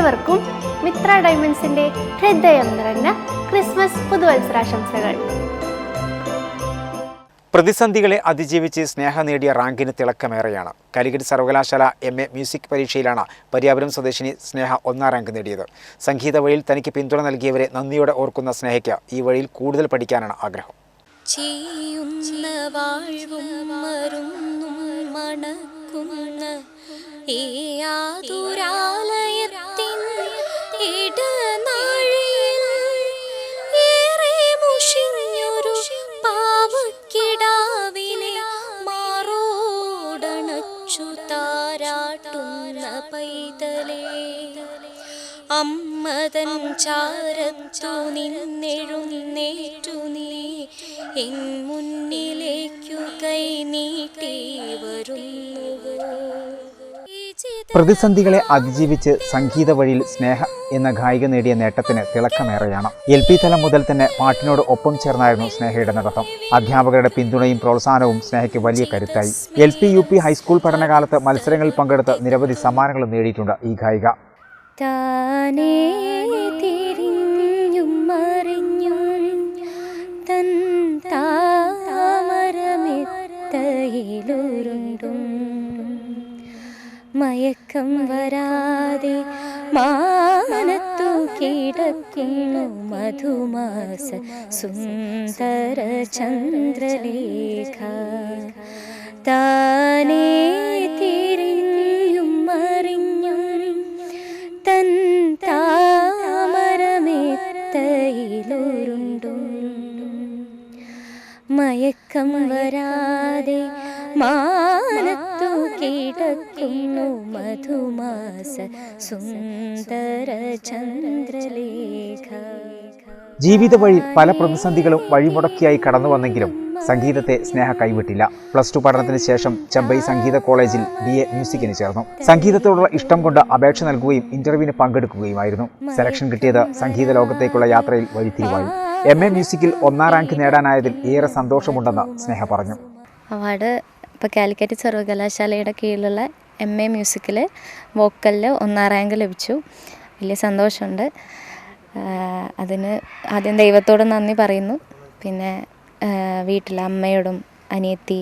ഏവർക്കും മിത്ര ഡയമണ്ട്സിന്റെ ഹൃദയം നിറഞ്ഞ ക്രിസ്മസ് പുതുവത്സരാശംസകൾ. പ്രതിസന്ധികളെ അതിജീവിച്ച് സ്നേഹം നേടിയ റാങ്കിന് തിളക്കമേറെയാണ്. കാലിക്കറ്റ് സർവകലാശാല എം എ മ്യൂസിക് പരീക്ഷയിലാണ് പര്യാപുരം സ്വദേശിനി സ്നേഹ ഒന്നാം റാങ്ക് നേടിയത്. സംഗീത വഴിയിൽ തനിക്ക് പിന്തുണ നൽകിയവരെ നന്ദിയോടെ ഓർക്കുന്ന സ്നേഹയ്ക്ക് ഈ വഴിയിൽ കൂടുതൽ പഠിക്കാനാണ് ആഗ്രഹം. ചെയ്യുന്ന വാഴ്വും മരുന്നും മണക്കുന്ന അമ്മതൻ ചാരത്തു നിന്നെഴുന്നേറ്റു നീ. എൻ മുന്നിലേക്കു കൈ നീട്ടി ചിത- പ്രതിസന്ധികളെ അതിജീവിച്ച് സംഗീത വഴിയിൽ സ്നേഹ എന്ന ഗായിക നേടിയ നേട്ടത്തിന് തിളക്കമേറെയാണ്. എൽ പി തലം മുതൽ തന്നെ പാട്ടിനോട് ഒപ്പം ചേർന്നായിരുന്നു സ്നേഹയുടെ നടത്തം അധ്യാപകരുടെ പിന്തുണയും പ്രോത്സാഹനവും സ്നേഹയ്ക്ക് വലിയ കരുത്തായി. L P U P high school പഠനകാലത്ത് മത്സരങ്ങളിൽ പങ്കെടുത്ത് നിരവധി സമ്മാനങ്ങളും നേടിയിട്ടുണ്ട് ഈ ഗായിക. മയക്കം വരാതെ മാനത്തു കിടക്കുന്നു മധുമാസ സുന്ദര ചന്ദ്രലേഖ. താനേ തിരിഞ്ഞും മറിഞ്ഞും തൻ താമരമെത്തയിലുരുണ്ടും. മയക്കം വരാതെ മാനത്തു കിടക്കുന്നു മധുമാസ സുന്ദര ചന്ദ്രലേഖ ജീവിത വഴി പല പ്രതിസന്ധികളും വഴിമുടക്കിയായി കടന്നു വന്നെങ്കിലും സംഗീതത്തെ സ്നേഹ കൈവിട്ടില്ല. പ്ലസ് ടു പഠനത്തിന് ശേഷം ചെമ്പൈ സംഗീത കോളേജിൽ ബി എ മ്യൂസിക്കിന് ചേർന്നു. സംഗീതത്തോടുള്ള ഇഷ്ടം കൊണ്ട് അപേക്ഷ നൽകുകയും ഇന്റർവ്യൂവിന് പങ്കെടുക്കുകയുമായിരുന്നു. സെലക്ഷൻ കിട്ടിയത് സംഗീത ലോകത്തേക്കുള്ള യാത്രയിൽ വഴിത്തിരിവായി. എം എ മ്യൂസിക്കിൽ ഒന്നാം റാങ്ക് നേടാനായതിൽ ഏറെ സന്തോഷമുണ്ടെന്ന് സ്നേഹ പറഞ്ഞു. അവാർഡ് ഇപ്പോൾ കാലിക്കറ്റ് സർവകലാശാലയുടെ കീഴിലുള്ള എം എ മ്യൂസിക്കിൽ വോക്കലിൽ ഒന്നാം റാങ്ക് ലഭിച്ചു. വലിയ സന്തോഷമുണ്ട്. അതിന് ആദ്യം ദൈവത്തോട് നന്ദി പറയുന്നു. പിന്നെ വീട്ടിലെ അമ്മയോടും അനിയത്തി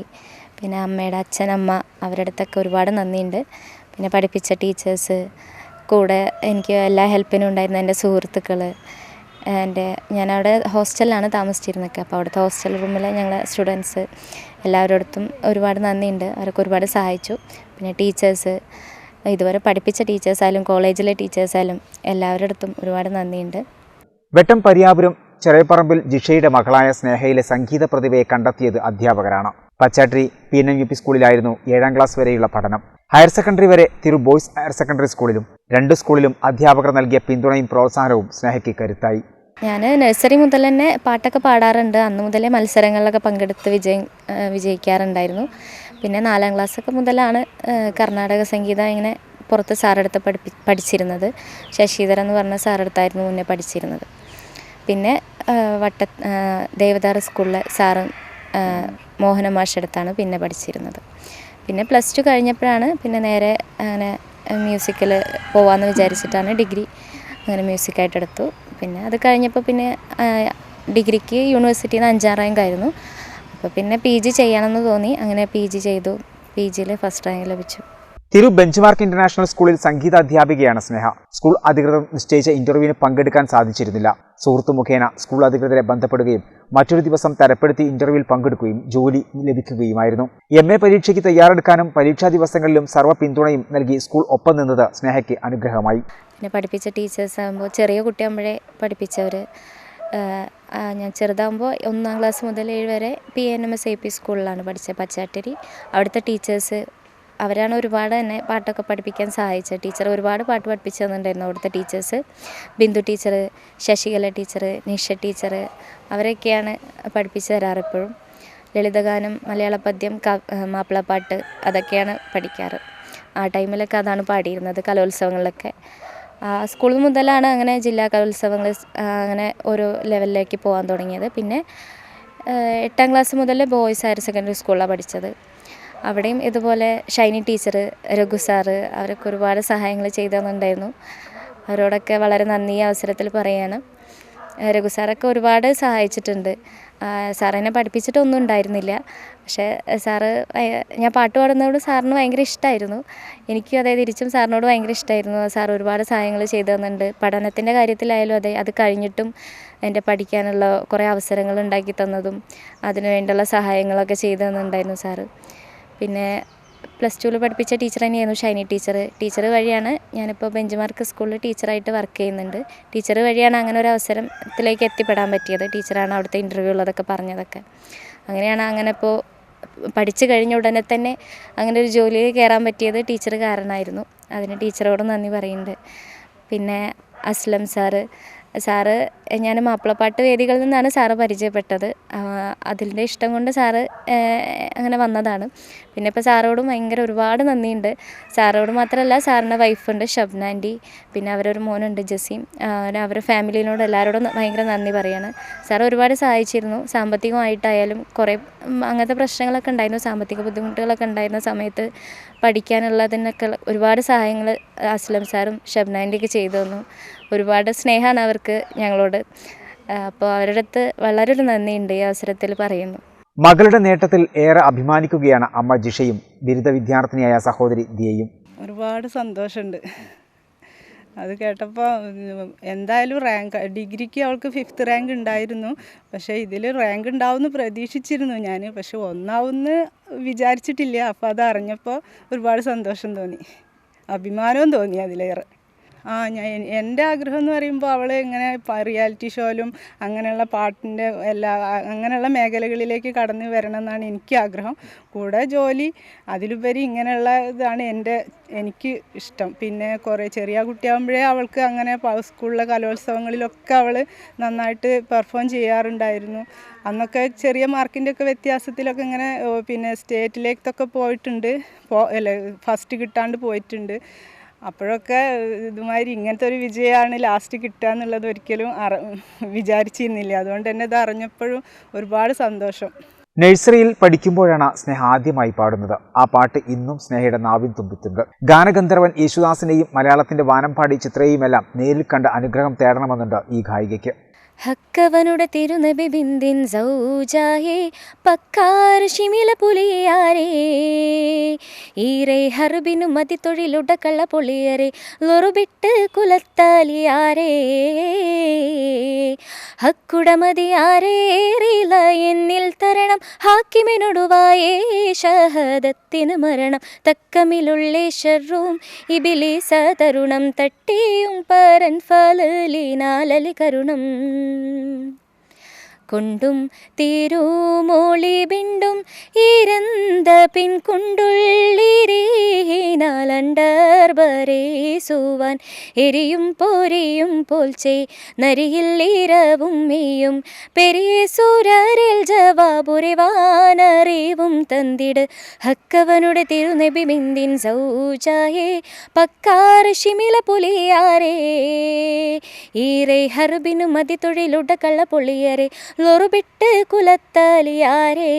പിന്നെ അമ്മയുടെ അച്ഛനമ്മ അവരുടെ അടുത്തൊക്കെ ഒരുപാട് നന്ദിയുണ്ട്. പിന്നെ പഠിപ്പിച്ച ടീച്ചേഴ്സ് കൂടെ എനിക്ക് എല്ലാ ഹെൽപ്പിനും ഉണ്ടായിരുന്ന എന്റെ സുഹൃത്തുക്കൾ എന്റെ ഞാനവിടെ ഹോസ്റ്റലിലാണ് താമസിച്ചിരുന്നൊക്കെ അപ്പോൾ അവിടുത്തെ ഹോസ്റ്റൽ റൂമിലെ ഞങ്ങളെ സ്റ്റുഡൻസ് എല്ലാവരുടെ അടുത്തും ഒരുപാട് നന്ദിയുണ്ട്. അവരൊക്കെ ഒരുപാട് സഹായിച്ചു. പിന്നെ ടീച്ചേഴ്സ് ഇതുവരെ പഠിപ്പിച്ച ടീച്ചേഴ്സായാലും കോളേജിലെ ടീച്ചേഴ്സായാലും എല്ലാവരോടത്തും ഒരുപാട് നന്ദിയുണ്ട്. വെട്ടം പരിയാപുരം ചെറിയപ്പറമ്പിൽ ജിഷയുടെ മകളായ സ്നേഹയിലെ സംഗീത പ്രതിഭയെ കണ്ടെത്തിയത് അധ്യാപകരാണ്. Pachattiri P N M U P സ്കൂളിലായിരുന്നു ഏഴാം ക്ലാസ് വരെയുള്ള പഠനം. ഹയർ സെക്കൻഡറി വരെ തിരു ബോയ്സ് ഹയർ സെക്കൻഡറി സ്കൂളിലും രണ്ട് സ്കൂളിലും അധ്യാപകർ നൽകിയ പിന്തുണയും പ്രോത്സാഹനവും സ്നേഹയ്ക്ക് കരുത്തായി. ഞാൻ നഴ്സറി മുതൽ തന്നെ പാട്ടൊക്കെ പാടാറുണ്ട്. അന്ന് മുതലേ മത്സരങ്ങളിലൊക്കെ പങ്കെടുത്ത് വിജയം വിജയിക്കാറുണ്ടായിരുന്നു. പിന്നെ നാലാം ക്ലാസ്സൊക്കെ മുതലാണ് കർണാടക സംഗീതം ഇങ്ങനെ പുറത്ത് സാറെടുത്ത് പഠിപ്പി പഠിച്ചിരുന്നത്. ശശിധരൻ എന്ന് പറഞ്ഞ സാറെടുത്തായിരുന്നു മുന്നേ പഠിച്ചിരുന്നത്. പിന്നെ വട്ട ദേവദാറ് സ്കൂളിലെ സാറും മോഹന മാഷെടുത്താണ് പിന്നെ പഠിച്ചിരുന്നത്. പിന്നെ പ്ലസ് ടു കഴിഞ്ഞപ്പോഴാണ് പിന്നെ നേരെ അങ്ങനെ മ്യൂസിക്കിൽ പോവാമെന്ന് വിചാരിച്ചിട്ടാണ് ഡിഗ്രി അങ്ങനെ മ്യൂസിക്കായിട്ട് എടുത്തു പിന്നെ അത് കഴിഞ്ഞപ്പോൾ പിന്നെ ഡിഗ്രിക്ക് യൂണിവേഴ്സിറ്റിയിൽ നിന്ന് അഞ്ചാം റാങ്ക് ആയിരുന്നു. അപ്പോൾ പിന്നെ പി ജി ചെയ്യണമെന്ന് തോന്നി. അങ്ങനെ പി ജി ചെയ്തു. പി ജിയിൽ ഫസ്റ്റ് റാങ്ക് ലഭിച്ചു. തിരു ബെഞ്ച്മാർക്ക് ഇന്റർനാഷണൽ സ്കൂളിൽ സംഗീത അധ്യാപികയാണ് സ്നേഹ. സ്കൂൾ അധികൃതർ നിശ്ചയിച്ച ഇന്റർവ്യൂവിന് പങ്കെടുക്കാൻ സാധിച്ചിരുന്നില്ല. സുഹൃത്തു മുഖേന സ്കൂൾ അധികൃതരെ ബന്ധപ്പെടുകയും മറ്റൊരു ദിവസം തരപ്പെടുത്തി ഇന്റർവ്യൂവിൽ പങ്കെടുക്കുകയും ജോലി ലഭിക്കുകയുമായിരുന്നു. എം എ പരീക്ഷയ്ക്ക് തയ്യാറെടുക്കാനും പരീക്ഷാ ദിവസങ്ങളിലും സർവ പിന്തുണയും നൽകി സ്കൂൾ ഒപ്പം നിന്നത് സ്നേഹയ്ക്ക് അനുഗ്രഹമായി. എന്നെ പഠിപ്പിച്ച ടീച്ചേഴ്സ് ആകുമ്പോൾ ചെറിയ കുട്ടിയാകുമ്പോഴേ പഠിപ്പിച്ചവർ ഞാൻ ചെറുതാകുമ്പോൾ ഒന്നാം ക്ലാസ് മുതൽ ഏഴ് വരെ P N M S A P സ്കൂളിലാണ് പഠിച്ചത്. പച്ചാട്ടരി. അവിടുത്തെ ടീച്ചേഴ്സ് അവരാണ് ഒരുപാട് എന്നെ പാട്ടൊക്കെ പഠിപ്പിക്കാൻ സഹായിച്ചത്. ടീച്ചർ ഒരുപാട് പാട്ട് പഠിപ്പിച്ചു തന്നിട്ടുണ്ടായിരുന്നു അവിടുത്തെ teachers. Bindu teacher Sasikala teacher Nisha teacher അവരൊക്കെയാണ് പഠിപ്പിച്ചു തരാറ് എപ്പോഴും ലളിതഗാനം മലയാള പദ്യം മാപ്പിളപ്പാട്ട് അതൊക്കെയാണ് പഠിക്കാറ്. ആ ടൈമിലൊക്കെ അതാണ് പാടിയിരുന്നത് കലോത്സവങ്ങളിലൊക്കെ. സ്കൂൾ മുതലാണ് അങ്ങനെ ജില്ലാ കലോത്സവങ്ങൾ അങ്ങനെ ഓരോ ലെവലിലേക്ക് പോകാൻ തുടങ്ങിയത്. പിന്നെ എട്ടാം ക്ലാസ് മുതൽ ബോയ്സ് ഹയർ സെക്കൻഡറി സ്കൂളിലാണ് പഠിച്ചത്. അവിടെയും ഇതുപോലെ ഷൈനി ടീച്ചർ രഘു സാറ് അവരൊക്കെ ഒരുപാട് സഹായങ്ങൾ ചെയ്തു തന്നിട്ടുണ്ടായിരുന്നു അവരോടൊക്കെ വളരെ നന്ദി അവസരത്തിൽ പറയാണ്. ഏഹ് രഘു സാറൊക്കെ ഒരുപാട് സഹായിച്ചിട്ടുണ്ട്. സാറിനെ സാറെന്നെ പഠിപ്പിച്ചിട്ടൊന്നും ഉണ്ടായിരുന്നില്ല. പക്ഷേ സാറ് ഞാൻ പാട്ട് പാടുന്നതോട് സാറിന് ഭയങ്കര ഇഷ്ടമായിരുന്നു എനിക്കും അതെ തിരിച്ചും സാറിനോട് ഭയങ്കര ഇഷ്ടമായിരുന്നു സാർ ഒരുപാട് സഹായങ്ങൾ ചെയ്തു തന്നിട്ടുണ്ട് പഠനത്തിന്റെ കാര്യത്തിലായാലും അതെ അത് കഴിഞ്ഞിട്ടും എന്റെ പഠിക്കാനുള്ള കുറേ അവസരങ്ങൾ ഉണ്ടാക്കി തന്നതും അതിനു വേണ്ടിയുള്ള സഹായങ്ങളൊക്കെ ചെയ്തു തന്നിട്ടുണ്ടായിരുന്നു സാറ് പിന്നെ പ്ലസ് ടുവിൽ പഠിപ്പിച്ച ടീച്ചർ തന്നെയായിരുന്നു ഷൈനി ടീച്ചർ ടീച്ചർ വഴിയാണ് ഞാനിപ്പോൾ ബെഞ്ച്മാർക്ക് സ്കൂളിൽ ടീച്ചറായിട്ട് വർക്ക് ചെയ്യുന്നുണ്ട്. ടീച്ചർ വഴിയാണ് അങ്ങനെ ഒരു അവസരത്തിലേക്ക് എത്തിപ്പെടാൻ പറ്റിയത്. ടീച്ചറാണ് അവിടുത്തെ ഇന്റർവ്യൂ ഉള്ളതൊക്കെ പറഞ്ഞതൊക്കെ. അങ്ങനെയാണ് അങ്ങനെ ഇപ്പോൾ പഠിച്ചു കഴിഞ്ഞ ഉടനെ തന്നെ അങ്ങനെ ഒരു ജോലിയിൽ കയറാൻ പറ്റിയത് ടീച്ചർ കാരണമായിരുന്നു അതിന് ടീച്ചറോട് നന്ദി പറയുന്നുണ്ട്. പിന്നെ അസ്ലം സാറ് സാറ് ഞാൻ മാപ്പിളപ്പാട്ട് വേദികളിൽ നിന്നാണ് സാറ് പരിചയപ്പെട്ടത്. അതിന്റെ ഇഷ്ടം കൊണ്ട് സാറ് അങ്ങനെ വന്നതാണ്. പിന്നെ ഇപ്പോൾ സാറോടും ഭയങ്കര ഒരുപാട് നന്ദിയുണ്ട്. സാറോട് മാത്രമല്ല സാറിന്റെ വൈഫുണ്ട് ഷബ്ന ആന്റി പിന്നെ അവരൊരു മോനുണ്ട് ജസീം. അവരുടെ ഫാമിലിനോട് എല്ലാവരോടും ഭയങ്കര നന്ദി പറയാണ്. സാർ ഒരുപാട് സഹായിച്ചിരുന്നു. സാമ്പത്തികമായിട്ടായാലും കുറേ അങ്ങനത്തെ പ്രശ്നങ്ങളൊക്കെ ഉണ്ടായിരുന്നു. സാമ്പത്തിക ബുദ്ധിമുട്ടുകളൊക്കെ ഉണ്ടായിരുന്ന സമയത്ത് പഠിക്കാനുള്ളതിനൊക്കെ ഒരുപാട് സഹായങ്ങൾ അസ്ലം സാറും ഷബ്ന ആന്റിയൊക്കെ ചെയ്തു തന്നു. ഒരുപാട് സ്നേഹമാണ് അവർക്ക് ഞങ്ങളോട്. അപ്പോൾ അവരുടെ അടുത്ത് വളരെ ഒരു നന്ദിയുണ്ട് ഈ അവസരത്തിൽ പറയുന്നു. മകളുടെ നേട്ടത്തിൽ ഏറെ അഭിമാനിക്കുകയാണ് അമ്മ ജിഷയും. ബിരുദ വിദ്യാർത്ഥിനിയായ സഹോദരി ദിയയും. ഒരുപാട് സന്തോഷമുണ്ട്. അത് കേട്ടപ്പോൾ എന്തായാലും റാങ്ക് ഡിഗ്രിക്ക് അവൾക്ക് ഫിഫ്ത്ത് റാങ്ക് ഉണ്ടായിരുന്നു. പക്ഷേ ഇതിൽ റാങ്ക് ഉണ്ടാവുമെന്ന് പ്രതീക്ഷിച്ചിരുന്നു ഞാൻ പക്ഷെ ഒന്നാവുമെന്ന് വിചാരിച്ചിട്ടില്ല. അപ്പോൾ അത് അറിഞ്ഞപ്പോൾ ഒരുപാട് സന്തോഷം തോന്നി. അഭിമാനവും തോന്നി അതിലേറെ. ആ ഞാൻ എന്റെ ആഗ്രഹം എന്ന് പറയുമ്പോൾ അവൾ ഇങ്ങനെ റിയാലിറ്റി ഷോയിലും അങ്ങനെയുള്ള പാട്ടിന്റെ എല്ലാ അങ്ങനെയുള്ള മേഖലകളിലേക്ക് കടന്നു വരണം എന്നാണ് എനിക്ക് ആഗ്രഹം. കൂടെ ജോലി അതിലുപരി ഇങ്ങനെയുള്ള ഇതാണ് എന്റെ എനിക്ക് ഇഷ്ടം. പിന്നെ കുറേ ചെറിയ കുട്ടിയാകുമ്പോഴേ അവൾക്ക് അങ്ങനെ സ്കൂളിലെ കലോത്സവങ്ങളിലൊക്കെ അവൾ നന്നായിട്ട് പെർഫോം ചെയ്യാറുണ്ടായിരുന്നു. അന്നൊക്കെ ചെറിയ മാർക്കിന്റെ ഒക്കെ വ്യത്യാസത്തിലൊക്കെ ഇങ്ങനെ പിന്നെ സ്റ്റേറ്റിലേക്കൊക്കെ പോയിട്ടുണ്ട്. പോ അല്ല ഫസ്റ്റ് കിട്ടാണ്ട് പോയിട്ടുണ്ട്. അപ്പോഴൊക്കെ ഇതുമാതിരി ഇങ്ങനത്തെ ഒരു വിജയമാണ് ലാസ്റ്റ് കിട്ടുക എന്നുള്ളത് ഒരിക്കലും അറ വിചാരിച്ചിരുന്നില്ല. അതുകൊണ്ട് തന്നെ ഇത് അറിഞ്ഞപ്പോഴും ഒരുപാട് സന്തോഷം. നഴ്സറിയിൽ പഠിക്കുമ്പോഴാണ് സ്നേഹ ആദ്യമായി പാടുന്നത്. ആ പാട്ട് ഇന്നും സ്നേഹയുടെ നാവിൻ തുമ്പിത്തുണ്ട്. ഗാനഗന്ധർവൻ യേശുദാസിനെയും മലയാളത്തിന്റെ വാനമ്പാടി ചിത്രയെയുമെല്ലാം നേരിൽ കണ്ട് അനുഗ്രഹം തേടണമെന്നുണ്ട് ഈ ഗായികയ്ക്ക്. ഹക്കവനുടെ തിരുനബി ബിന്ദിൻ സൗജായേ പക്കാർ ശിമില പുലിയാരേ. ഈരേ ഹർബിനു മതി തൊഴിലുട കള്ള പൊളിയരെ ലൊറുബിട്ട് കുലത്താലിയാരേ. ഹക്കുടമതിയാരേറില എന്നിൽ തരണം. ഹാക്കിമിനൊടുവായേ ഷഹദത്തിന് മരണം. തക്കമിലുള്ളേ ഷർറൂം ഇബിലീസ തരുണം. തട്ടിയും പരൻ ഫലലിനാലലി കരുണം. കൊണ്ടും തീരുമോളി ബിണ്ടും ഇരന്ത പിൻകുണ്ടുള്ളിരീനാലണ്ടർബരേസുവാൻ എരിയും പോരിയും പോൽച്ചേ നരിയിൽ ഇരവും മെയ്യും പെരിയ സൂരരിൽ ജവാബുറിവാനറിവും തന്തിട് ഹക്കവനുടെ തിരുനബി ബിന്ദിൻ സൗജായേ പക്കാർ ഷിമില പുലിയാരേ. ഈറെ ഹർബിനു മതി തൊഴിലുട കള്ള പൊളിയരെ ലൊറുബിട്ട് കുലത്തലിയാരേ.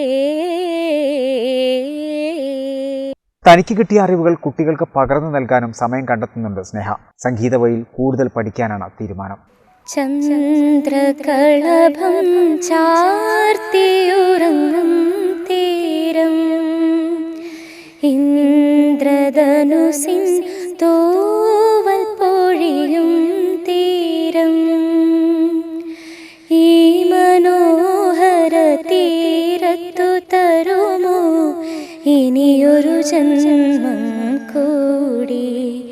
തനിക്ക് കിട്ടിയ അറിവുകൾ കുട്ടികൾക്ക് പകർന്നു നൽകാനും സമയം കണ്ടെത്തുന്നുണ്ട് സ്നേഹ. സംഗീത വഴിയിൽ കൂടുതൽ പഠിക്കാനാണ് തീരുമാനം. ചന്ദ്രകളഭം ചാർത്തിയുറങ്ങും തീരം. ഇന്ദ്രധനുസിൻ തൂവൽ ജന്മം കൂടി.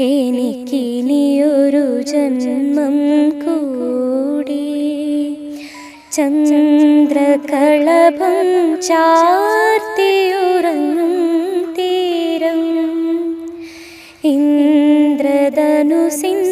എനിക്കിനിയൊരു ജന്മം കൂടി. ചന്ദ്രകളഭം ചാർത്തിയുറങ്ങും തീരം. ഇന്ദ്രധനുസിൻ